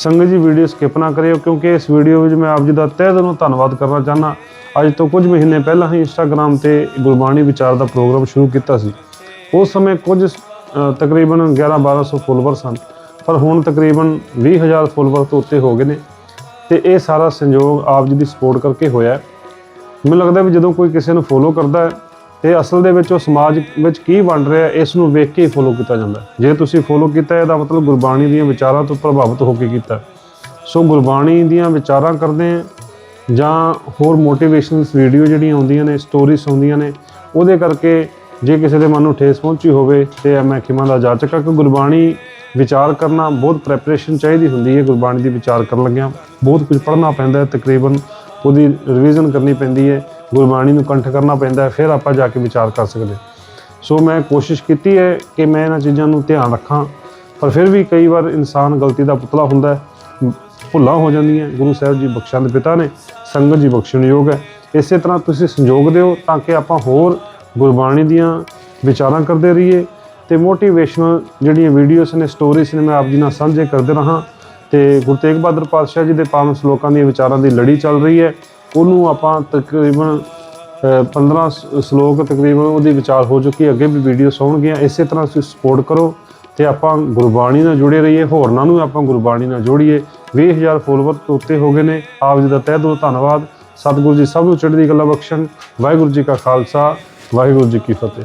ਸੰਗਤ ਜੀ video skip ਨਾ ਕਰਿਓ ਕਿਉਂਕਿ ਇਸ ਵੀਡੀਓ ਵਿੱਚ ਮੈਂ ਆਪ ਜੀ ਦਾ ਤਹਿ ਦਿਲੋਂ ਧੰਨਵਾਦ ਕਰਨਾ ਚਾਹਨਾ ਅੱਜ ਤੋਂ ਕੁਝ ਮਹੀਨੇ ਪਹਿਲਾਂ ਹੀ ਇੰਸਟਾਗ੍ਰam ਤੇ ਗੁਰਬਾਣੀ ਵਿਚਾਰ ਦਾ ਪ੍ਰੋਗਰਾਮ ਸ਼ੁਰੂ ਕੀਤਾ ਸੀ। ਉਸ ਸਮੇਂ ਕੁਝ ਅ, ਤਕਰੀਬਨ 11-1200 ਫੋਲੋਵਰ ਸਨ ਪਰ ਹੁਣ ਤਕਰੀਬਨ 20000 ਫੋਲੋਵਰ ਤੋਂ ਉੱਤੇ ਹੋ ਗਏ ਨੇ ਤੇ ਇਹ ਸਾਰਾ ਸੰਯੋਗ ਆਪ ਜੀ ਦੀ ਸਪੋਰਟ ਕਰਕੇ ਹੋਇਆ ਮੈਨੂੰ ਲੱਗਦਾ ਵੀ ਜਦੋਂ ਕੋਈ ਕਿਸੇ ਨੂੰ ਫੋਲੋ ਕਰਦਾ ਹੈ ਤੇ ਅਸਲ ਦੇ ਵਿੱਚ ਉਹ ਸਮਾਜ ਵਿੱਚ ਕੀ ਬਣ ਰਿਹਾ ਇਸ ਨੂੰ ਵੇਖ ਕੇ ਹੀ ਫੋਲੋ ਕੀਤਾ ਜਾਂਦਾ ਜੇ ਤੁਸੀਂ ਫੋਲੋ ਕੀਤਾ ਹੈ, ਇਹਦਾ ਮਤਲਬ ਗੁਰਬਾਣੀ ਦੀਆਂ ਵਿਚਾਰਾਂ ਤੋਂ ਪ੍ਰਭਾਵਿਤ ਹੋ ਕੇ ਕੀਤਾ ਸੋ ਗੁਰਬਾਣੀ ਦੀਆਂ ਵਿਚਾਰਾਂ ਕਰਦੇ ਆ ਜਾਂ ਹੋਰ ਮੋਟੀਵੇਸ਼ਨਲ ਵੀਡੀਓ ਜਿਹੜੀਆਂ ਆਉਂਦੀਆਂ ਨੇ ਸਟੋਰੀਜ਼ ਆਉਂਦੀਆਂ ਨੇ ਉਹਦੇ ਕਰਕੇ ਜੇ ਕਿਸੇ ਦੇ ਮਨ ਨੂੰ ਠੇਸ ਪਹੁੰਚੀ ਹੋਵੇ ਤੇ ਮੈਂ ਖਿਮਾ ਦਾ ਜਾਚਕ ਹਾਂ। ਕਿ ਗੁਰਬਾਣੀ ਵਿਚਾਰ ਕਰਨਾ ਬਹੁਤ ਪ੍ਰੈਪਰੇਸ਼ਨ ਚਾਹੀਦੀ ਹੁੰਦੀ ਹੈ ਗੁਰਬਾਣੀ ਦੀ ਵਿਚਾਰ ਕਰਨ ਲੱਗਿਆਂ। ਬਹੁਤ ਕੁਝ ਪੜ੍ਹਨਾ ਪੈਂਦਾ ਹੈ ਤਕਰੀਬਨ ਉਹਦੀ ਰਿਵੀਜ਼ਨ ਕਰਨੀ ਪੈਂਦੀ ਹੈ। ਗੁਰਬਾਣੀ ਨੂੰ ਕੰਠ ਕਰਨਾ ਪੈਂਦਾ ਹੈ, ਫਿਰ ਆਪਾਂ ਜਾ ਕੇ ਵਿਚਾਰ ਕਰ ਸਕਦੇ ਸੋ ਮੈਂ ਕੋਸ਼ਿਸ਼ ਕੀਤੀ ਹੈ ਕਿ ਮੈਂ ਇਹਨਾਂ ਚੀਜ਼ਾਂ ਨੂੰ ਧਿਆਨ ਰੱਖਾਂ, ਪਰ ਫਿਰ ਵੀ ਕਈ ਵਾਰ ਇਨਸਾਨ ਗਲਤੀ ਦਾ ਪੁਤਲਾ ਹੁੰਦਾ ਹੈ, ਭੁੱਲਾਂ ਹੋ ਜਾਂਦੀਆਂ ਗੁਰੂ ਸਾਹਿਬ ਜੀ ਬਖਸ਼ਣ ਦੇ ਪਿਤਾ ਨੇ, ਸੰਗਤ ਜੀ ਬਖਸ਼ਣਯੋਗ ਹੈ। ਇਸੇ ਤਰ੍ਹਾਂ ਤੁਸੀਂ ਸੰਯੋਗ ਦਿਓ ਤਾਂ ਕਿ ਆਪਾਂ ਹੋਰ ਗੁਰਬਾਣੀ ਦੀਆਂ ਵਿਚਾਰਾਂ ਕਰਦੇ ਰਹੀਏ ਤੇ ਮੋਟੀਵੇਸ਼ਨਲ ਜਿਹੜੀਆਂ ਵੀਡੀਓਜ਼ ਨੇ ਸਟੋਰੀਜ਼ ਨੇ, ਮੈਂ ਆਪ ਜੀ ਨਾਲ ਸਾਂਝੇ ਕਰਦੇ ਰਹਾ। ਤੇ ਗੁਰੂ ਤੇਗ ਬਹਾਦਰ ਪਾਤਸ਼ਾਹ ਜੀ ਦੇ ਪਾਵਨ ਸ਼ਲੋਕਾਂ ਦੀਆਂ ਵਿਚਾਰਾਂ ਦੀ ਲੜੀ ਚੱਲ ਰਹੀ ਹੈ। ਉਹਨੂੰ ਆਪਾਂ ਤਕਰੀਬਨ ਅ, 15 ਸ- ਸ਼ਲੋਕ ਤਕਰੀਬਨ ਉਹਦੀ ਵਿਚਾਰ ਹੋ ਚੁੱਕੀ ਅੱਗੇ ਵੀ ਵੀਡੀਓ ਆਉਣਗੀਆਂ ਇਸੇ ਤਰ੍ਹਾਂ ਤੁਸੀਂ ਸਪੋਰਟ ਕਰੋ ਤੇ ਆਪਾਂ ਗੁਰਬਾਣੀ ਨਾਲ ਜੁੜੇ ਰਹੀਏ। ਹੋਰਨਾਂ ਨੂੰ ਆਪਾਂ ਗੁਰਬਾਣੀ ਨਾਲ ਜੋੜੀਏ। 20000 ਫੋਲੋਵਰ ਤੋਂ ਉੱਤੇ ਹੋ ਗਏ ਨੇ। ਆਪ ਜੀ ਦਾ ਤਹਿ ਦਿਲੋਂ ਧੰਨਵਾਦ। ਸਤਿਗੁਰੂ ਜੀ ਸਭ ਨੂੰ ਚੜ੍ਹਦੀ ਕਲਾ ਬਖਸ਼ਣ। ਵਾਹਿਗੁਰੂ ਜੀ ਕਾ ਖਾਲਸਾ। ਵਾਹਿਗੁਰੂ ਜੀ ਕੀ ਫਤਿਹ।